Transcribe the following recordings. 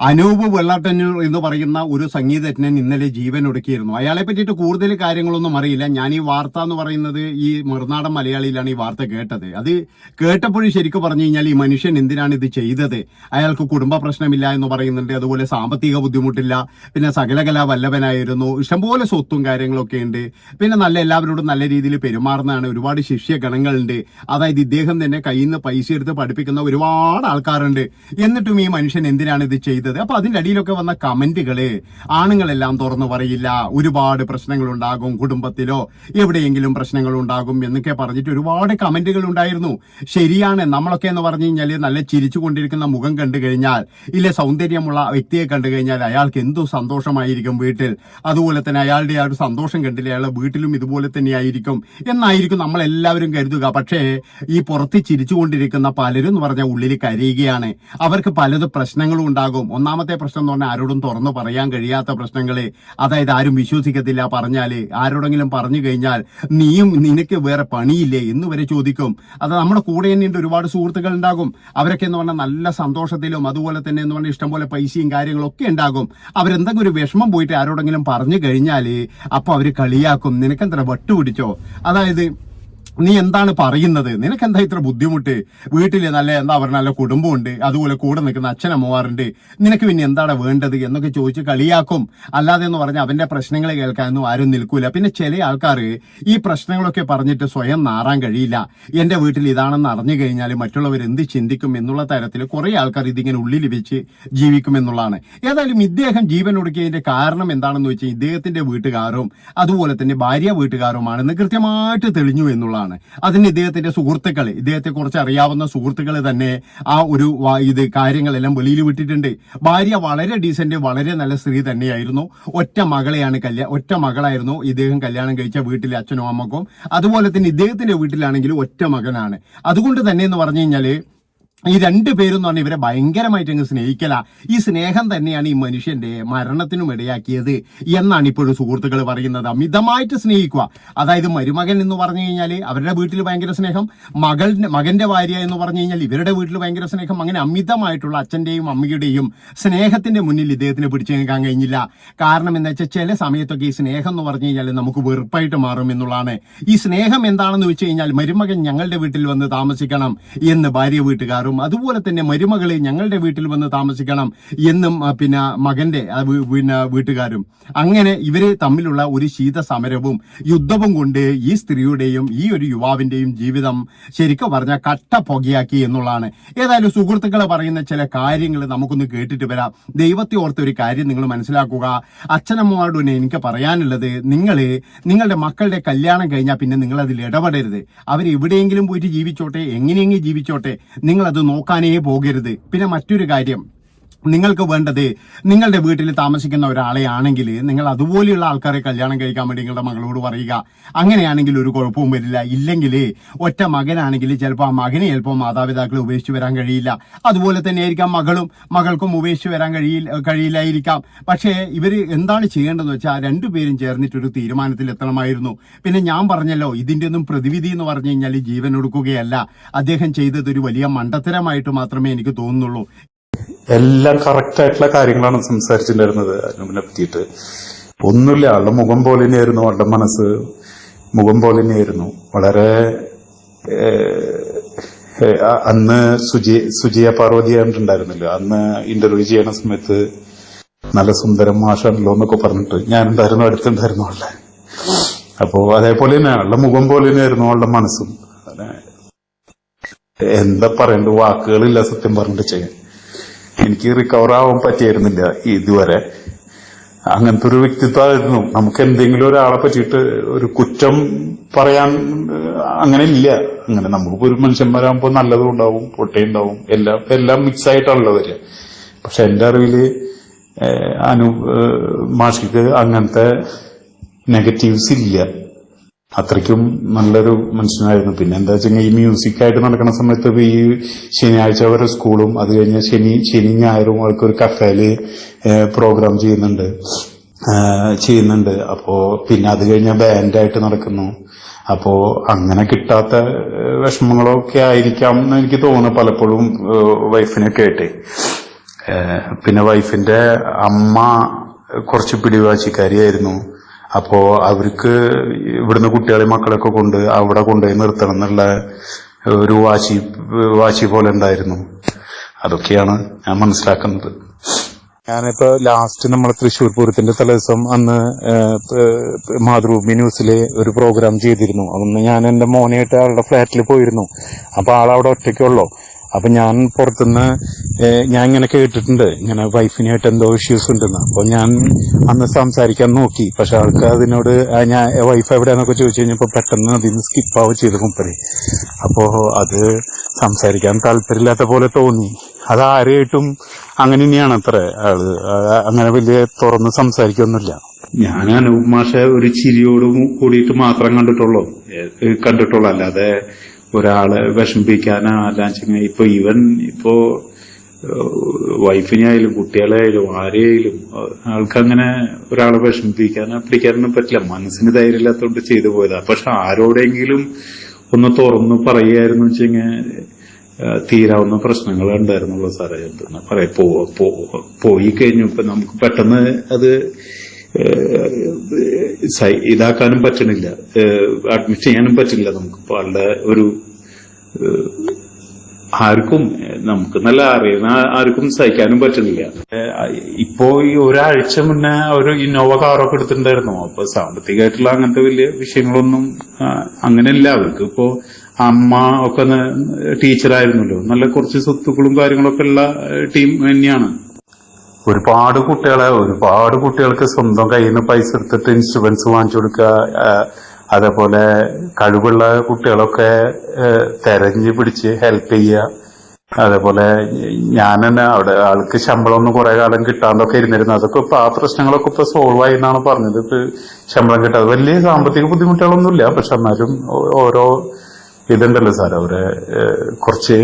അനൂപ് വെള്ളാട്ടന്നൂർ എന്ന് പറയുന്ന ഒരു സംഗീതജ്ഞൻ ഇന്നലെ ജീവൻ ഒടുക്കിയിരുന്നു. അയാളെ പറ്റിയിട്ട് കൂടുതൽ കാര്യങ്ങളൊന്നും അറിയില്ല. ഞാൻ ഈ വാർത്ത എന്ന് പറയുന്നത് ഈ മറുനാടൻ മലയാളിയിലാണ് ഈ വാർത്ത കേട്ടത്. അത് കേട്ടപ്പോഴും ശരിക്കും പറഞ്ഞു കഴിഞ്ഞാൽ ഈ മനുഷ്യൻ എന്തിനാണ് ഇത് ചെയ്തത്? അയാൾക്ക് കുടുംബ പ്രശ്നമില്ല എന്ന് പറയുന്നുണ്ട്. അതുപോലെ സാമ്പത്തിക ബുദ്ധിമുട്ടില്ല. പിന്നെ സകലകല വല്ലഭനായിരുന്നു ഇഷ്ടംപോലെ സ്വത്തും കാര്യങ്ങളൊക്കെ ഉണ്ട്. പിന്നെ നല്ല എല്ലാവരോടും നല്ല രീതിയിൽ പെരുമാറുന്നതാണ്. ഒരുപാട് ശിഷ്യ ഗണങ്ങളുണ്ട്. അതായത് ഇദ്ദേഹം തന്നെ കയ്യിൽ നിന്ന് പൈസ എടുത്ത് പഠിപ്പിക്കുന്ന ഒരുപാട് ആൾക്കാരുണ്ട്. എന്നിട്ടും ഈ മനുഷ്യൻ എന്തിനാണ് ഇത് ചെയ്തത്? അപ്പൊ അതിന്റെ അടിയിലൊക്കെ വന്ന കമന്റുകൾ ആണുങ്ങളെല്ലാം തുറന്നു പറയില്ല. ഒരുപാട് പ്രശ്നങ്ങൾ ഉണ്ടാകും കുടുംബത്തിലോ എവിടെയെങ്കിലും പ്രശ്നങ്ങൾ ഉണ്ടാകും എന്നൊക്കെ പറഞ്ഞിട്ട് ഒരുപാട് കമന്റുകൾ ഉണ്ടായിരുന്നു ശരിയാണ് നമ്മളൊക്കെ എന്ന് പറഞ്ഞു കഴിഞ്ഞാൽ നല്ല ചിരിച്ചു കൊണ്ടിരിക്കുന്ന മുഖം കണ്ടു കഴിഞ്ഞാൽ ഇല്ല സൗന്ദര്യമുള്ള വ്യക്തിയെ കണ്ടു കഴിഞ്ഞാൽ അയാൾക്ക് എന്തു സന്തോഷമായിരിക്കും വീട്ടിൽ. അതുപോലെ തന്നെ അയാളുടെ ആ ഒരു സന്തോഷം കണ്ടില്ല അയാളുടെ വീട്ടിലും ഇതുപോലെ തന്നെയായിരിക്കും എന്നായിരിക്കും നമ്മൾ എല്ലാവരും കരുതുക. പക്ഷേ ഈ പുറത്ത് ചിരിച്ചുകൊണ്ടിരിക്കുന്ന പലരും എന്ന് പറഞ്ഞാൽ ഉള്ളിൽ കരയുകയാണ്. അവർക്ക് പലത് പ്രശ്നങ്ങളും ഉണ്ടാകും. ഒന്നാമത്തെ പ്രശ്നം എന്ന് പറഞ്ഞാൽ ആരോടും തുറന്നു പറയാൻ കഴിയാത്ത പ്രശ്നങ്ങൾ അതായത് ആരും വിശ്വസിക്കത്തില്ല. പറഞ്ഞാൽ ആരോടെങ്കിലും പറഞ്ഞു കഴിഞ്ഞാൽ നീയും നിനക്ക് വേറെ പണിയില്ലേ എന്ന് വരെ ചോദിക്കും. അത് നമ്മുടെ കൂടെ തന്നെയുണ്ട്. ഒരുപാട് സുഹൃത്തുക്കൾ ഉണ്ടാകും അവരൊക്കെ എന്ന് പറഞ്ഞാൽ നല്ല സന്തോഷത്തിലും അതുപോലെ തന്നെ എന്ന് പറഞ്ഞാൽ ഇഷ്ടംപോലെ പൈസയും കാര്യങ്ങളും ഒക്കെ ഉണ്ടാകും. അവരെന്തെങ്കിലും ഒരു വിഷമം പോയിട്ട് ആരോടെങ്കിലും പറഞ്ഞു കഴിഞ്ഞാൽ അപ്പോൾ അവർ കളിയാക്കും. നിനക്കെന്താ വട്ടുപിടിച്ചോ? അതായത് നീ എന്താണ് പറയുന്നത്? നിനക്ക് എന്താ ഇത്ര ബുദ്ധിമുട്ട്? വീട്ടിൽ നല്ല എന്താ പറയുക നല്ല കുടുംബമുണ്ട്. അതുപോലെ കൂടെ നിൽക്കുന്ന അച്ഛനമ്മമാരുണ്ട് നിനക്ക് പിന്നെ എന്താണ് വേണ്ടത് എന്നൊക്കെ ചോദിച്ച് കളിയാക്കും. അല്ലാതെ എന്ന് പറഞ്ഞാൽ അവന്റെ പ്രശ്നങ്ങൾ കേൾക്കാനൊന്നും ആരും നിൽക്കൂല. പിന്നെ ചില ആൾക്കാർ ഈ പ്രശ്നങ്ങളൊക്കെ പറഞ്ഞിട്ട് സ്വയം നാറാൻ കഴിയില്ല. എന്റെ വീട്ടിൽ ഇതാണെന്ന് അറിഞ്ഞു കഴിഞ്ഞാൽ മറ്റുള്ളവർ എന്ത് ചിന്തിക്കും എന്നുള്ള തരത്തിൽ കുറെ ആൾക്കാർ ഇതിങ്ങനെ ഉള്ളിൽ വെച്ച് ജീവിക്കും എന്നുള്ളതാണ്. ഏതായാലും ഇദ്ദേഹം ജീവൻ ഒടുക്കിയതിന്റെ കാരണം എന്താണെന്ന് വെച്ചാൽ ഇദ്ദേഹത്തിന്റെ വീട്ടുകാരും അതുപോലെ തന്നെ ഭാര്യ വീട്ടുകാരുമാണെന്ന് കൃത്യമായിട്ട് തെളിഞ്ഞു എന്നുള്ളതാണ്. അതിന് ഇദ്ദേഹത്തിന്റെ സുഹൃത്തുക്കൾ ഇദ്ദേഹത്തെ കുറിച്ച് അറിയാവുന്ന സുഹൃത്തുക്കൾ തന്നെ ആ ഒരു ഇത് കാര്യങ്ങളെല്ലാം വെളിയിൽ വിട്ടിട്ടുണ്ട്. ഭാര്യ വളരെ ഡീസന്റ് വളരെ നല്ല സ്ത്രീ തന്നെയായിരുന്നു. ഒറ്റ മകളെയാണ് കല്യാ ഒറ്റ മകളായിരുന്നു ഇദ്ദേഹം കല്യാണം കഴിച്ച വീട്ടിലെ അച്ഛനും അമ്മക്കും. അതുപോലെ തന്നെ ഇദ്ദേഹത്തിന്റെ വീട്ടിലാണെങ്കിലും ഒറ്റ മകനാണ്. അതുകൊണ്ട് തന്നെ എന്ന് പറഞ്ഞു കഴിഞ്ഞാൽ ഈ രണ്ട് പേരും എന്ന് പറഞ്ഞാൽ ഇവരെ ഭയങ്കരമായിട്ട് അങ്ങ് സ്നേഹിക്കല. ഈ സ്നേഹം തന്നെയാണ് ഈ മനുഷ്യന്റെ മരണത്തിനും ഇടയാക്കിയത് എന്നാണ് ഇപ്പോഴും സുഹൃത്തുക്കൾ പറയുന്നത്. അമിതമായിട്ട് സ്നേഹിക്കുക. അതായത് മരുമകൻ എന്ന് പറഞ്ഞു കഴിഞ്ഞാൽ അവരുടെ വീട്ടിൽ ഭയങ്കര സ്നേഹം മകൾ മകന്റെ ഭാര്യ എന്ന് പറഞ്ഞു കഴിഞ്ഞാൽ ഇവരുടെ വീട്ടിൽ ഭയങ്കര സ്നേഹം അങ്ങനെ അമിതമായിട്ടുള്ള അച്ഛന്റെയും അമ്മയുടെയും സ്നേഹത്തിന്റെ മുന്നിൽ ഇദ്ദേഹത്തിന് പിടിച്ചു നിൽക്കാൻ കഴിഞ്ഞില്ല. കാരണം എന്താ വെച്ചാൽ ചില സമയത്തൊക്കെ ഈ സ്നേഹം എന്ന് പറഞ്ഞു കഴിഞ്ഞാൽ നമുക്ക് വെറുപ്പായിട്ട് മാറും എന്നുള്ളതാണ്. ഈ സ്നേഹം എന്താണെന്ന് വെച്ച് കഴിഞ്ഞാൽ മരുമകൻ ഞങ്ങളുടെ വീട്ടിൽ വന്ന് താമസിക്കണം എന്ന് ഭാര്യ വീട്ടുകാരും അതുപോലെ തന്നെ മരുമകളെ ഞങ്ങളുടെ വീട്ടിൽ വന്ന് താമസിക്കണം എന്നും പിന്നെ മകന്റെ പിന്നെ വീട്ടുകാരും. അങ്ങനെ ഇവരെ തമ്മിലുള്ള ഒരു ശീത സമരവും യുദ്ധവും കൊണ്ട് ഈ സ്ത്രീയുടെയും ഈ ഒരു യുവാവിന്റെയും ജീവിതം ശരിക്കും പറഞ്ഞ കട്ട പുകയാക്കി എന്നുള്ളതാണ്. ഏതായാലും സുഹൃത്തുക്കൾ പറയുന്ന ചില കാര്യങ്ങൾ നമുക്കൊന്ന് കേട്ടിട്ട് വരാം. ദൈവത്തെ ഓർത്ത ഒരു കാര്യം നിങ്ങൾ മനസ്സിലാക്കുക. അച്ഛനമ്മമാരോട് എനിക്ക് പറയാനുള്ളത് നിങ്ങൾ നിങ്ങളുടെ മക്കളുടെ കല്യാണം കഴിഞ്ഞാൽ പിന്നെ നിങ്ങൾ അതിൽ ഇടപെടരുത്. അവരെവിടെയെങ്കിലും പോയിട്ട് ജീവിച്ചോട്ടെ എങ്ങനെയെങ്കിലും ജീവിച്ചോട്ടെ. നിങ്ങൾ അത് നോക്കാനേ പോകരുത്. പിന്നെ മറ്റൊരു കാര്യം. നിങ്ങൾക്ക് വേണ്ടത് നിങ്ങളുടെ വീട്ടിൽ താമസിക്കുന്ന ഒരാളെ ആണെങ്കിൽ നിങ്ങൾ അതുപോലെയുള്ള ആൾക്കാരെ കല്യാണം കഴിക്കാൻ വേണ്ടി നിങ്ങളുടെ മകളോട് പറയുക. അങ്ങനെയാണെങ്കിൽ ഒരു കുഴപ്പവും വരില്ല. ഇല്ലെങ്കിൽ ഒറ്റ മകനാണെങ്കിൽ ചിലപ്പോൾ ആ മകനെ ചിലപ്പോൾ മാതാപിതാക്കളെ ഉപേക്ഷിച്ച് വരാൻ കഴിയില്ല. അതുപോലെ തന്നെ ആയിരിക്കാം മകളും. മകൾക്കും ഉപേക്ഷിച്ച് വരാൻ കഴിയില്ല കഴിയില്ലായിരിക്കാം. പക്ഷേ ഇവർ എന്താണ് ചെയ്യേണ്ടതെന്ന് വെച്ചാൽ രണ്ടുപേരും ചേർന്നിട്ടൊരു തീരുമാനത്തിൽ എത്തണമായിരുന്നു. പിന്നെ ഞാൻ പറഞ്ഞല്ലോ ഇതിന്റെ ഒന്നും പ്രതിവിധി എന്ന് പറഞ്ഞു കഴിഞ്ഞാൽ ജീവൻ ഒടുക്കുകയല്ല. അദ്ദേഹം ചെയ്തത് ഒരു വലിയ മണ്ടത്തരമായിട്ട് മാത്രമേ എനിക്ക് തോന്നുന്നുള്ളൂ. എല്ലാം കറക്റ്റ് ആയിട്ടുള്ള കാര്യങ്ങളാണ് സംസാരിച്ചിട്ടുണ്ടായിരുന്നത് അനുപിനെ പറ്റിയിട്ട്. ഒന്നുമില്ല ആളുടെ മുഖം പോലെ തന്നെയായിരുന്നു ആളുടെ മനസ്സ് മുഖം പോലെ തന്നെയായിരുന്നു. വളരെ അന്ന് സുജി സുജിയ പാർവതി ആയിട്ടുണ്ടായിരുന്നല്ലോ അന്ന് ഇന്റർവ്യൂ ചെയ്യണ സമയത്ത് നല്ല സുന്ദരം മാഷാണല്ലോ എന്നൊക്കെ പറഞ്ഞിട്ട്. ഞാൻ ഉണ്ടായിരുന്നു അടുത്തുണ്ടായിരുന്നു ആളുടെ? അപ്പോ അതേപോലെ തന്നെ ആളുടെ മുഖം പോലെ തന്നെയായിരുന്നു ആളുടെ മനസ്സും. എന്താ പറയണ്ട വാക്കുകളില്ല സത്യം പറഞ്ഞിട്ട് ചെയ്യാൻ. എനിക്ക് റിക്കവർ ആവാൻ പറ്റിയിരുന്നില്ല ഇതുവരെ. അങ്ങനത്തെ ഒരു വ്യക്തിത്വമായിരുന്നു. നമുക്ക് എന്തെങ്കിലും ഒരാളെ പറ്റിയിട്ട് ഒരു കുറ്റം പറയാൻ അങ്ങനെ ഇല്ല. അങ്ങനെ നമുക്കിപ്പോ ഒരു മനുഷ്യന്മാരാകുമ്പോൾ നല്ലതും ഉണ്ടാവും പൊട്ടയുണ്ടാവും എല്ലാം എല്ലാം മിക്സ് ആയിട്ടാണല്ലോ വരിക. പക്ഷെ എന്റെ അറിവിൽ അനു മാഷിക്ക് അങ്ങനത്തെ നെഗറ്റീവ്സ് ഇല്ല. അത്രയ്ക്കും നല്ലൊരു മനുഷ്യനായിരുന്നു. പിന്നെ എന്താ വെച്ചാൽ ഈ മ്യൂസിക്കായിട്ട് നടക്കുന്ന സമയത്ത് ഈ ശനിയാഴ്ച അവരുടെ സ്കൂളും അത് കഴിഞ്ഞ ശനി ശനി ഞായറും അവർക്ക് ഒരു കഫേൽ പ്രോഗ്രാം ചെയ്യുന്നുണ്ട്. ചെയ്യുന്നുണ്ട്. അപ്പോ പിന്നെ അത് കഴിഞ്ഞ ബാൻഡായിട്ട് നടക്കുന്നു. അപ്പോ അങ്ങനെ കിട്ടാത്ത വിഷമങ്ങളൊക്കെ ആയിരിക്കാം എന്ന് എനിക്ക് തോന്നുന്നു പലപ്പോഴും വൈഫിനൊക്കെ കേട്ടെ പിന്നെ വൈഫിന്റെ അമ്മ കുറച്ച് പിടിവാശിക്കാരിയായിരുന്നു. അപ്പോ അവർക്ക് ഇവിടുന്ന് കുട്ടികളെ മക്കളൊക്കെ കൊണ്ട് അവിടെ കൊണ്ടുപോയി നിർത്തണം എന്നുള്ള ഒരു വാശി വാശി പോലെ ഉണ്ടായിരുന്നു. അതൊക്കെയാണ് ഞാൻ മനസ്സിലാക്കുന്നത്. ഞാനിപ്പോ ലാസ്റ്റ് നമ്മൾ തൃശ്ശൂർ പൂരത്തിന്റെ തലേദിവസം അന്ന് മാതൃഭൂമി ന്യൂസിൽ ഒരു പ്രോഗ്രാം ചെയ്തിരുന്നു. അന്ന് ഞാൻ എന്റെ മോനെയായിട്ട് ആളുടെ ഫ്ലാറ്റിൽ പോയിരുന്നു. അപ്പൊ ആളവിടെ ഒറ്റയ്ക്കുള്ളൂ. അപ്പൊ ഞാൻ പുറത്തുനിന്ന് ഞാൻ ഇങ്ങനെ കേട്ടിട്ടുണ്ട്. ഇങ്ങനെ വൈഫിനായിട്ട് എന്തോ ഇഷ്യൂസ് ഉണ്ടെന്ന്. അപ്പൊ ഞാൻ അന്ന് സംസാരിക്കാൻ നോക്കി. പക്ഷെ ആൾക്ക് അതിനോട് ഞാൻ വൈഫ് എവിടെയാന്നൊക്കെ ചോദിച്ചു കഴിഞ്ഞപ്പോ പെട്ടെന്ന് അതിന് സ്കിപ്പ് ആവുക ചെയ്തു മുപ്പര്. അപ്പോ അത് സംസാരിക്കാൻ താല്പര്യമില്ലാത്ത പോലെ തോന്നി. അത് ആരെയായിട്ടും അങ്ങനെ തന്നെയാണ് അത്ര. ആൾ അങ്ങനെ വലിയ തുറന്ന് സംസാരിക്കൊന്നുമില്ല. ഞാൻ അനൂപ് മാഷെ ഒരു ചിരിയോടും കൂടിയിട്ട് മാത്രം കണ്ടിട്ടുള്ളൂ. കണ്ടിട്ടുള്ളൂ. അല്ലാതെ ഒരാളെ വിഷമിപ്പിക്കാനോ അല്ലാച്ചെങ്കിൽ ഇപ്പൊ ഇവൻ ഇപ്പോ വൈഫിനെയായാലും കുട്ടികളെയായാലും ആരെയായാലും ആൾക്കങ്ങനെ ഒരാളെ വിഷമിപ്പിക്കാനോ പിടിക്കാനൊന്നും പറ്റില്ല. മനസ്സിന് ധൈര്യമില്ലാത്തോണ്ട് ചെയ്തു പോയതാ. പക്ഷെ ആരോടെങ്കിലും ഒന്ന് തുറന്ന് പറയുകയായിരുന്നു വെച്ചെങ്കിൽ തീരാവുന്ന പ്രശ്നങ്ങൾ ഉണ്ടായിരുന്നുള്ളൂ സാറേ. എന്തെന്ന് പറയാ പോയി കഴിഞ്ഞു. ഇപ്പൊ നമുക്ക് പെട്ടെന്ന് അത് ഇതാക്കാനും പറ്റണില്ല. അഡ്മിറ്റ് ചെയ്യാനും പറ്റില്ല നമുക്ക് ആളുടെ ഒരു ആർക്കും നമുക്ക് നല്ല അറിയുന്ന ആർക്കും സഹിക്കാനും പറ്റുന്നില്ല ഇപ്പോ ഈ ഒരാഴ്ച മുന്നേ ഒരു ഇന്നോവ കാറൊക്കെ എടുത്തിട്ടുണ്ടായിരുന്നു. അപ്പൊ സാമ്പത്തികമായിട്ടുള്ള അങ്ങനത്തെ വലിയ വിഷയങ്ങളൊന്നും അങ്ങനെ അങ്ങനെയല്ല. അവർക്ക് ഇപ്പോ അമ്മ ഒക്കെ ടീച്ചറായിരുന്നല്ലോ. നല്ല കുറച്ച് സ്വത്തുക്കളും കാര്യങ്ങളൊക്കെ ഉള്ള ടീം തന്നെയാണ്. ഒരുപാട് കുട്ടികളെ ഒരുപാട് കുട്ടികൾക്ക് സ്വന്തം കയ്യിൽ നിന്ന് പൈസ എടുത്തിട്ട് ഇൻസ്ട്രുമെന്റ്സ് വാങ്ങിച്ചു കൊടുക്കുക അതേപോലെ കഴിവുള്ള കുട്ടികളൊക്കെ തെരഞ്ഞു പിടിച്ച് ഹെൽപ്പ് ചെയ്യുക. അതേപോലെ ഞാൻ തന്നെ അവിടെ ആൾക്ക് ശമ്പളം ഒന്നും കുറെ കാലം കിട്ടാണ്ടൊക്കെ ഇരുന്നിരുന്നു. അതൊക്കെ ഇപ്പൊ ആ പ്രശ്നങ്ങളൊക്കെ ഇപ്പൊ സോൾവ് ആയി എന്നാണ് പറഞ്ഞത്. ഇപ്പൊ ശമ്പളം കിട്ടാതെ വലിയ സാമ്പത്തിക ബുദ്ധിമുട്ടുകളൊന്നുമില്ല. പക്ഷെ എന്നാലും ഓരോ ഇതുണ്ടല്ലോ സാർ അവരെ കുറച്ച്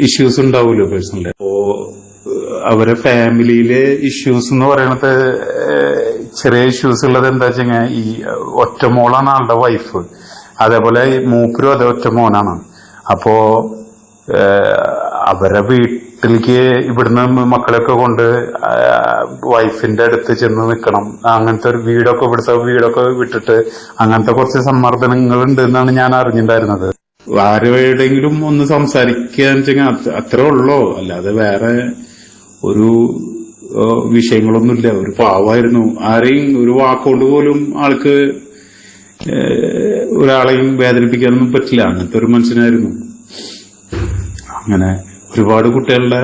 ഇഷ്യൂസ് ഉണ്ടാവുമല്ലോ പേഴ്സണലി അപ്പോ അവരെ ഫാമിലിയിലെ ഇഷ്യൂസ് എന്ന് പറയണത് ചെറിയ ഇഷ്യൂസ് ഉള്ളത് എന്താ വെച്ചാൽ ഈ ഒറ്റമോളാണ് ആളുടെ വൈഫ് അതേപോലെ മൂപ്പരും അതേ ഒറ്റ മോനാണ്. അപ്പോ അവരെ വീട്ടിലേക്ക് ഇവിടുന്ന് മക്കളെയൊക്കെ കൊണ്ട് വൈഫിന്റെ അടുത്ത് ചെന്ന് നിൽക്കണം അങ്ങനത്തെ ഒരു വീടൊക്കെ ഇവിടുത്തെ വീടൊക്കെ വിട്ടിട്ട് അങ്ങനത്തെ കുറച്ച് സമ്മർദ്ദങ്ങൾ ഉണ്ട് എന്നാണ് ഞാൻ അറിഞ്ഞിട്ടുണ്ടായിരുന്നത് ആരുടെയെങ്കിലും ഒന്ന് സംസാരിക്കാൻ വെച്ചെങ്കിൽ അത് അത്രേ ഉള്ളൂ. അല്ലാതെ വേറെ ഒരു വിഷയങ്ങളൊന്നുമില്ല. ഒരു പാവായിരുന്നു ആരെയും ഒരു വാക്കുകൊണ്ട് പോലും ആൾക്ക് ഒരാളെയും വേദനിപ്പിക്കാനൊന്നും പറ്റില്ല. അങ്ങനത്തെ ഒരു മനുഷ്യനായിരുന്നു. അങ്ങനെ ഒരുപാട് കുട്ടികളുടെ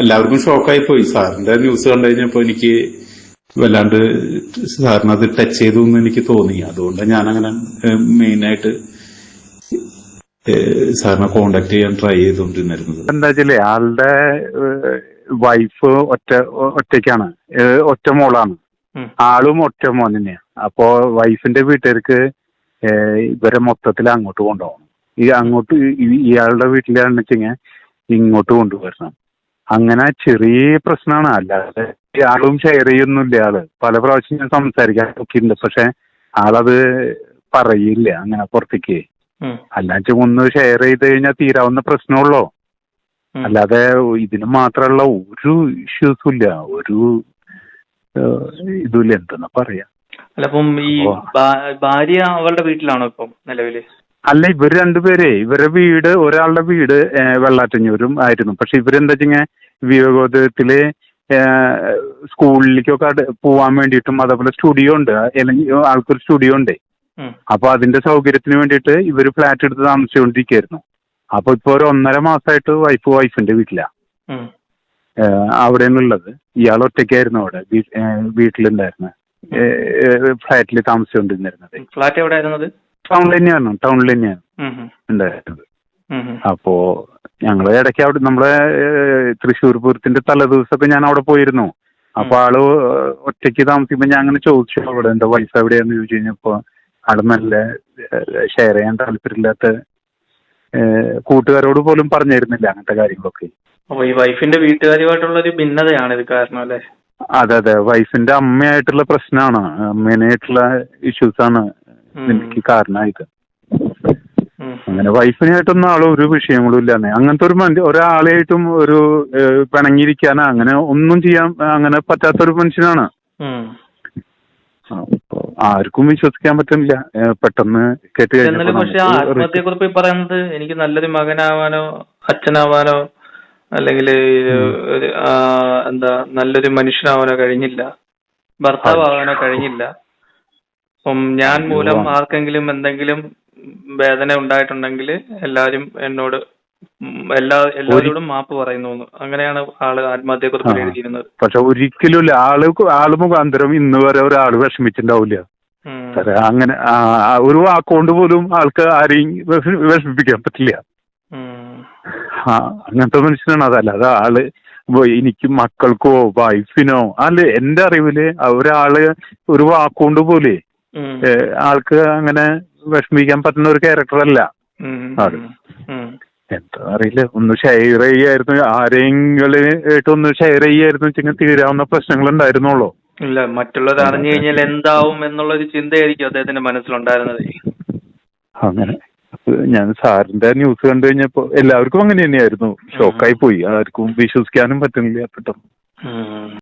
എല്ലാവർക്കും ഷോക്കായി പോയി സാറിന്റെ ന്യൂസ് കണ്ടു കഴിഞ്ഞപ്പോ എനിക്ക് വല്ലാണ്ട് സാറിനത് ടച്ച് ചെയ്തു എന്ന് എനിക്ക് തോന്നി. അതുകൊണ്ട് ഞാൻ അങ്ങനെ മെയിനായിട്ട് സാറിനെ കോണ്ടാക്ട് ചെയ്യാൻ ട്രൈ ചെയ്തുകൊണ്ടിരുന്നത്. എന്താ വെച്ചാലേ ആളുടെ വൈഫ് ഒറ്റ ഒറ്റയ്ക്കാണ്. ഒറ്റ മോളാണ്. ആളും ഒറ്റ മോൻ തന്നെയാണ് അപ്പോ വൈഫിന്റെ വീട്ടുകാർക്ക് ഇവരെ മൊത്തത്തിൽ അങ്ങോട്ട് കൊണ്ടുപോകണം. ഈ അങ്ങോട്ട് ഇയാളുടെ വീട്ടിലാണെന്ന് വെച്ചാൽ ഇങ്ങോട്ട് കൊണ്ടുവരണം. അങ്ങനെ ചെറിയ പ്രശ്നമാണ് അല്ലാതെ ആളും ഷെയർ ചെയ്യുന്നില്ല ആൾ. പല പ്രാവശ്യം ഞാൻ സംസാരിക്കാൻ നോക്കിയിട്ടുണ്ട് പക്ഷെ ആളത് പറയില്ല. അങ്ങനെ പുറത്തേക്ക്. അല്ലാച്ച ഒന്ന് ഷെയർ ചെയ്ത് കഴിഞ്ഞാൽ തീരാവുന്ന പ്രശ്നമുള്ളോ. അല്ലാതെ ഇതിന് മാത്രമുള്ള ഒരു ഇഷ്യൂസും ഇല്ല. ഒരു ഇതുമില്ല എന്തെന്നാ പറയാ. അല്ല അപ്പം ഈ ഭാര്യ അവളുടെ വീട്ടിലാണോ ഇപ്പം നിലവിൽ? അല്ല ഇവർ രണ്ടുപേരെ ഇവരെ വീട് ഒരാളുടെ വീട് വെള്ളാറ്റഞ്ഞൂരും ആയിരുന്നു. പക്ഷെ ഇവരെന്താ വെച്ചാൽ വിവേകോദയത്തിൽ സ്കൂളിലേക്കൊക്കെ പോവാൻ വേണ്ടിയിട്ടും അതേപോലെ സ്റ്റുഡിയോ ഉണ്ട്. അല്ലെങ്കിൽ ആൾക്കൊരു സ്റ്റുഡിയോ ഉണ്ട്. അപ്പൊ അതിന്റെ സൗകര്യത്തിന് വേണ്ടിയിട്ട് ഇവർ ഫ്ലാറ്റ് എടുത്ത് താമസിച്ചുകൊണ്ടിരിക്കുകയായിരുന്നു അപ്പൊ ഇപ്പൊ ഒരു ഒന്നര മാസമായിട്ട് വൈഫ് വൈഫിന്റെ വീട്ടിലാ. അവിടെ ഉള്ളത് അവിടെയാണുള്ളത്. ഇയാൾ ഒറ്റയ്ക്കായിരുന്നു അവിടെ. വീട്ടിലുണ്ടായിരുന്നത് ഫ്ലാറ്റിൽ താമസിച്ചുകൊണ്ടിരുന്നിരുന്നത് ഫ്ലാറ്റ് എവിടെ ആയിരുന്നത് ടൗണിൽ തന്നെയാണ്. ടൗണിൽ തന്നെയാണ്. ഉണ്ടായിരുന്നത്. അപ്പോ ഞങ്ങൾ ഇടയ്ക്ക് അവിടെ നമ്മളെ തൃശ്ശൂർ പൂരത്തിന്റെ തലേദിവസമൊക്കെ ഞാൻ അവിടെ പോയിരുന്നു. അപ്പൊ ആൾ ഒറ്റയ്ക്ക് താമസിക്കുമ്പോ ഞാൻ അങ്ങനെ ചോദിച്ചു അവിടെ എന്റെ വൈഫ് എവിടെയാന്ന് ചോദിച്ചു കഴിഞ്ഞപ്പോ ആൾ നല്ല ഷെയർ ചെയ്യാൻ താല്പര്യമില്ലാത്ത കൂട്ടുകാരോട് പോലും പറഞ്ഞിരുന്നില്ല അങ്ങനത്തെ കാര്യങ്ങളൊക്കെ. അപ്പൊ ഈ വൈഫിന്റെ വീട്ടുകാരുമായിട്ടുള്ള ഒരു ഭിന്നതയാണ് ഇത് കാരണം അല്ലെ? അതെ അതെ. വൈഫിന്റെ അമ്മയായിട്ടുള്ള പ്രശ്നമാണ് അമ്മേനായിട്ടുള്ള ഇഷ്യൂസ് ആണ്. എനിക്ക് കാരണമായത്. അങ്ങനെ വൈഫിനായിട്ടൊന്നും ആൾ ഒരു വിഷയങ്ങളും ഇല്ലാന്ന്. അങ്ങനത്തെ ഒരു മനുഷ്യ ഒരാളെയായിട്ടും ഒരു പിണങ്ങിയിരിക്കാനോ അങ്ങനെ ഒന്നും ചെയ്യാൻ അങ്ങനെ പറ്റാത്ത ഒരു മനുഷ്യനാണ്. അപ്പൊ ആർക്കും വിശ്വസിക്കാൻ പറ്റുന്നില്ല. പെട്ടെന്ന് കേട്ട് കഴിഞ്ഞാൽ പക്ഷെ ആ ആത്മഹത്യയെ കുറിച്ച് പറയുന്നത് എനിക്ക് നല്ലൊരു മകനാവാനോ അച്ഛനാവാനോ അല്ലെങ്കിൽ എന്താ നല്ലൊരു മനുഷ്യനാവാനോ കഴിഞ്ഞില്ല. ഭർത്താവാകാനോ കഴിഞ്ഞില്ല. അപ്പം ഞാൻ മൂലം ആർക്കെങ്കിലും എന്തെങ്കിലും വേദന ഉണ്ടായിട്ടുണ്ടെങ്കിൽ എല്ലാരും എന്നോട് എല്ലാ എല്ലാവരോടും മാപ്പ് പറയുന്നു അങ്ങനെയാണ് ആൾ ആത്മഹത്യയെ കുറിച്ച്. എഴുതിയിരുന്നത്. പക്ഷെ ഒരിക്കലും ആൾ ആൾ മുഖാന്തരം ഇന്ന് വരെ ഒരാൾ വിഷമിച്ചിട്ടുണ്ടാവില്ല. അങ്ങനെ ഒരു അക്കൗണ്ട് പോലും ആൾക്ക് ആരെയും വിഷ- വിഷമിപ്പിക്കാൻ പറ്റില്ല. ആ അങ്ങനത്തെ മനുഷ്യനാണ്. അതല്ലാതെ ആൾ എനിക്ക് മക്കൾക്കോ വൈഫിനോ അല്ല എന്റെ അറിവിൽ ഒരാൾ ഒരു വാക്കുകൊണ്ട് പോലെ ആൾക്ക് അങ്ങനെ വിഷമിക്കാൻ പറ്റുന്ന ഒരു ക്യാരക്ടർ അല്ല. ആൾ. എന്താ അറിയില്ല. ഒന്ന് ഷെയർ ചെയ്യായിരുന്നു. ആരെങ്കിലും ആയിട്ട് ഒന്ന് ഷെയർ ചെയ്യായിരുന്നു വെച്ചെങ്കിൽ തീരാവുന്ന പ്രശ്നങ്ങൾ ഉണ്ടായിരുന്നുള്ളൂ. ഇല്ല മറ്റുള്ളവർ അറിഞ്ഞു കഴിഞ്ഞാൽ എന്താവും എന്നുള്ള ഒരു ചിന്തയായിരിക്കും അദ്ദേഹത്തിന്റെ മനസ്സിലുണ്ടായിരുന്നത്. അങ്ങനെ. ഞാൻ സാറിന്റെ ന്യൂസ് കണ്ടു കഴിഞ്ഞപ്പോ എല്ലാവർക്കും അങ്ങനെ തന്നെയായിരുന്നു. ഷോക്കായി പോയി. ആർക്കും വിശ്വസിക്കാനും പറ്റുന്നില്ല. പെട്ടെന്ന്.